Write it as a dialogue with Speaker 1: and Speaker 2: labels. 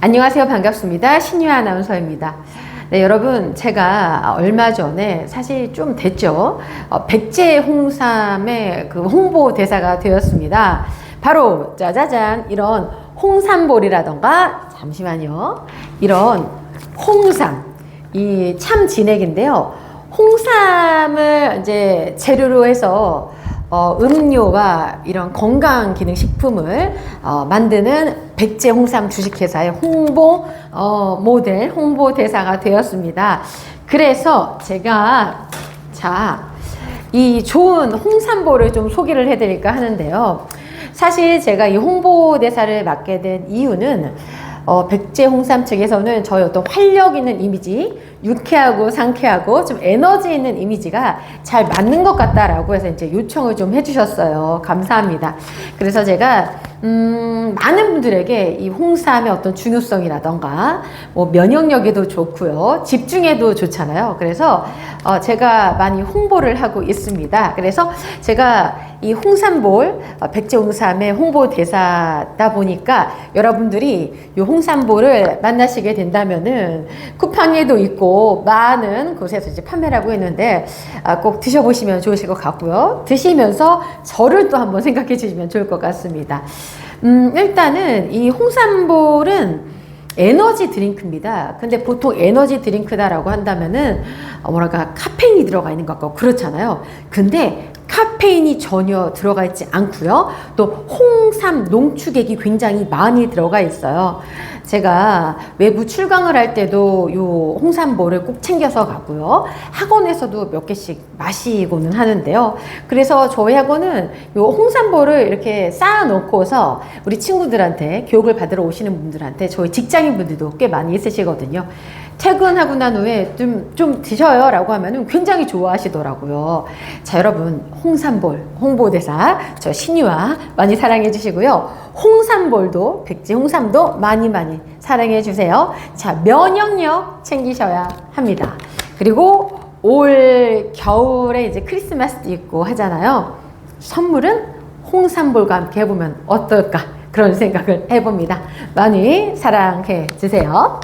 Speaker 1: 안녕하세요. 반갑습니다. 신유아 아나운서입니다. 네, 여러분, 제가 얼마 전에 사실 좀 됐죠. 어, 백제 홍삼의 그 홍보 대사가 되었습니다. 바로 짜자잔 이런 홍삼볼이라던가 잠시만요. 이런 홍삼 이 참 진액인데요. 홍삼을 이제 재료로 해서 어, 음료와 이런 건강 기능 식품을 어, 만드는 백제 홍삼 주식회사의 홍보 어, 모델 홍보 대사가 되었습니다. 그래서 제가 자, 이 좋은 홍삼볼을 좀 소개를 해드릴까 하는데요. 사실 제가 이 홍보 대사를 맡게 된 이유는 어, 백제 홍삼 측에서는 저희 어떤 활력 있는 이미지, 유쾌하고 상쾌하고 좀 에너지 있는 이미지가 잘 맞는 것 같다라고 해서 이제 요청을 좀 해주셨어요. 감사합니다. 그래서 제가 음, 많은 분들에게 이 홍삼의 어떤 중요성이라던가 뭐 면역력에도 좋고요, 집중에도 좋잖아요. 그래서 어, 제가 많이 홍보를 하고 있습니다. 그래서 제가 이 홍삼볼 어, 백제 홍삼의 홍보 대사다 보니까 여러분들이 이 홍삼볼을 만나시게 된다면은 쿠팡에도 있고 많은 곳에서 이제 판매를 하고 있는데 아, 꼭 드셔보시면 좋으실 것 같고요. 드시면서 저를 또 한번 생각해 주시면 좋을 것 같습니다. 음, 일단은 이 홍삼볼은 에너지 드링크입니다. 근데 보통 에너지 드링크다라고 한다면은 어, 뭐랄까 카페인이 들어가 있는 것 같고 그렇잖아요. 근데 카페인이 전혀 들어가 있지 않고요. 또 홍삼 농축액이 굉장히 많이 들어가 있어요. 제가 외부 출강을 할 때도 요 홍삼볼을 꼭 챙겨서 가고요. 학원에서도 몇 개씩 마시고는 하는데요. 그래서 저희 학원은 요 홍삼볼을 이렇게 쌓아 놓고서 우리 친구들한테 교육을 받으러 오시는 분들한테 저희 직장인 분들도 꽤 많이 있으시거든요. 퇴근하고 난 후에 좀, 좀 드셔요 라고 하면 굉장히 좋아하시더라고요. 자, 여러분, 홍삼볼, 홍보대사, 저 신유아 많이 사랑해 주시고요. 홍삼볼도, 백지 홍삼도 많이 많이 사랑해 주세요. 자, 면역력 챙기셔야 합니다. 그리고 올 겨울에 이제 크리스마스도 있고 하잖아요. 선물은 홍삼볼과 함께 해보면 어떨까? 그런 생각을 해봅니다. 많이 사랑해 주세요.